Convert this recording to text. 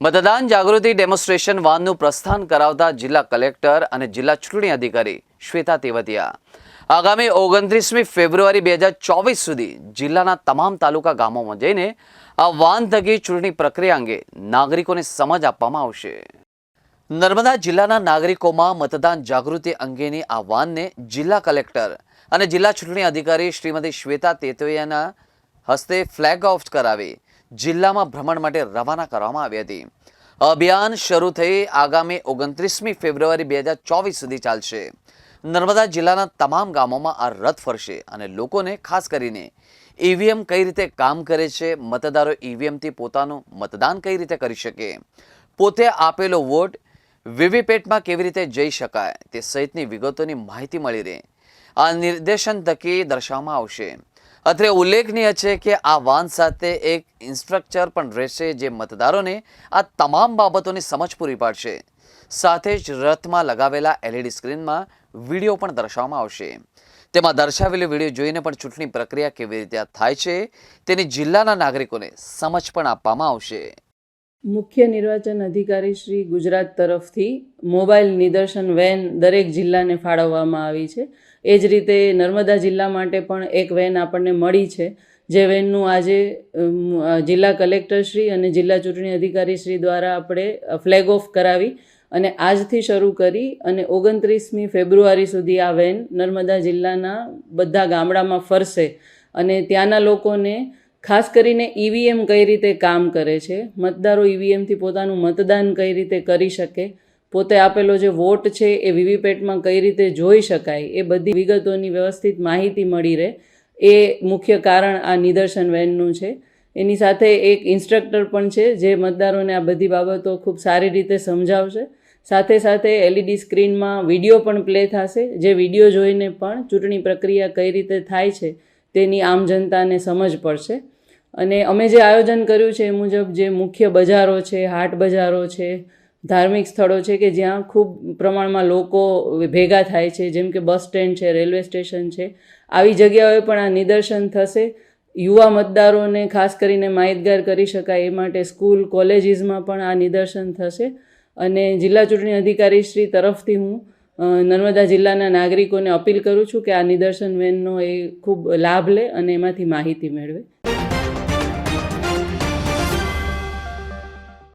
મતદાન જાગૃતિ ડેમોન્સ્ટ્રેશન વાનનું પ્રસ્થાન કરાવતા જિલ્લા કલેક્ટર અને જિલ્લા ચૂંટણી અધિકારી શ્વેતા તેવતિયા. આગામી ઓગણત્રીસમી ફેબ્રુઆરી બે હજાર ચોવીસ સુધી જિલ્લાના તમામ તાલુકા ગામોમાં જઈને આ વાન થકી ચૂંટણી પ્રક્રિયા અંગે નાગરિકોને સમજ આપવામાં આવશે. નર્મદા જિલ્લાના નાગરિકોમાં મતદાન જાગૃતિ અંગેની આ વાનને જિલ્લા કલેક્ટર અને જિલ્લા ચૂંટણી અધિકારી શ્રીમતી શ્વેતા તેતોયાના હસ્તે ફ્લેગ ઓફ કરાવી જિલ્લામાં ભ્રમણ માટે રવાના કરવામાં આવી હતી. અભિયાન શરૂ થઈ આગામી ઓગણત્રીસમી ફેબ્રુઆરી બે હજાર ચોવીસ સુધી ચાલશે. નર્મદા જિલ્લાના તમામ ગામોમાં આ રથ ફરશે અને લોકોને ખાસ કરીને ઈવીએમ કઈ રીતે કામ કરે છે, મતદારો ઈવીએમથી પોતાનું મતદાન કઈ રીતે કરી શકે, પોતે આપેલો વોટ વીવીપેટમાં કેવી રીતે જઈ શકાય તે સહિતની વિગતોની માહિતી મળી રહે. આ નિર્દેશન થકી દર્શાવવામાં આવશે. અત્રે ઉલ્લેખનીય છે કે આ વાન સાથે એક ઇન્સ્ટ્રક્ચર પણ રહેશે જે મતદારોને આ તમામ બાબતોની સમજ પૂરી પાડશે. સાથે જ રથમાં લગાવેલા એલઈડી સ્ક્રીનમાં વીડિયો પણ દર્શાવવામાં આવશે. તેમાં દર્શાવેલો વીડિયો જોઈને પણ ચૂંટણી પ્રક્રિયા કેવી રીતે થાય છે તેની જિલ્લાના નાગરિકોને સમજ પણ આપવામાં આવશે. મુખ્ય નિર્વાચન અધિકારી શ્રી ગુજરાત તરફથી મોબાઈલ નિદર્શન વેન દરેક જિલ્લાને ફાળવવામાં આવી છે. એ જ રીતે નર્મદા જિલ્લા માટે પણ એક વેન આપણને મળી છે. જે વેનનું આજે જિલ્લા કલેક્ટરશ્રી અને જિલ્લા ચૂંટણી અધિકારીશ્રી દ્વારા આપણે ફ્લેગ ઓફ કરાવી અને આજથી શરૂ કરી અને ઓગણત્રીસમી ફેબ્રુઆરી સુધી આ વેન નર્મદા જિલ્લાના બધા ગામડામાં ફરશે. અને ત્યાંના લોકોને ખાસ કરીને ઈવીએમ કઈ રીતે કામ કરે છે? મતદારો ઈવીએમથી પોતાનું મતદાન કઈ રીતે કરી શકે? પોતે આપેલો જે વોટ છે એ વીવીપેટમાં કઈ રીતે જોઈ શકાય? એ બધી વિગતોની વ્યવસ્થિત માહિતી મળી રહે. એ મુખ્ય કારણ આ નિદર્શન વેનનું છે. એની સાથે એક ઇન્સ્ટ્રક્ટર પણ છે જે મતદારોને આ બધી બાબતો ખૂબ સારી રીતે સમજાવશે. સાથે સાથે એલઈડી સ્ક્રીનમાં વીડિયો પણ પ્લે થશે. જે વીડિયો જોઈને પણ ચૂંટણી પ્રક્રિયા કઈ રીતે થાય છે તેની આમ જનતાને સમજ પડશે. અને અમે જે આયોજન કર્યું છે એ મુજબ જે મુખ્ય બજારો છે, હાટ બજારો છે, ધાર્મિક સ્થળો છે કે જ્યાં ખૂબ પ્રમાણમાં લોકો ભેગા થાય છે, જેમ કે બસ સ્ટેન્ડ છે, રેલવે સ્ટેશન છે, આવી જગ્યાઓએ પણ આ નિદર્શન થશે. યુવા મતદારોને ખાસ કરીને માહિતગાર કરી શકાય એ માટે સ્કૂલ, કોલેજીસમાં પણ આ નિદર્શન થશે. અને જિલ્લા ચૂંટણી અધિકારી શ્રી તરફથી હું નર્મદા જિલ્લાના નાગરિકોને અપીલ કરું છું કે આ નિદર્શન વેનનો એ ખૂબ લાભ લે અને એમાંથી માહિતી મેળવે.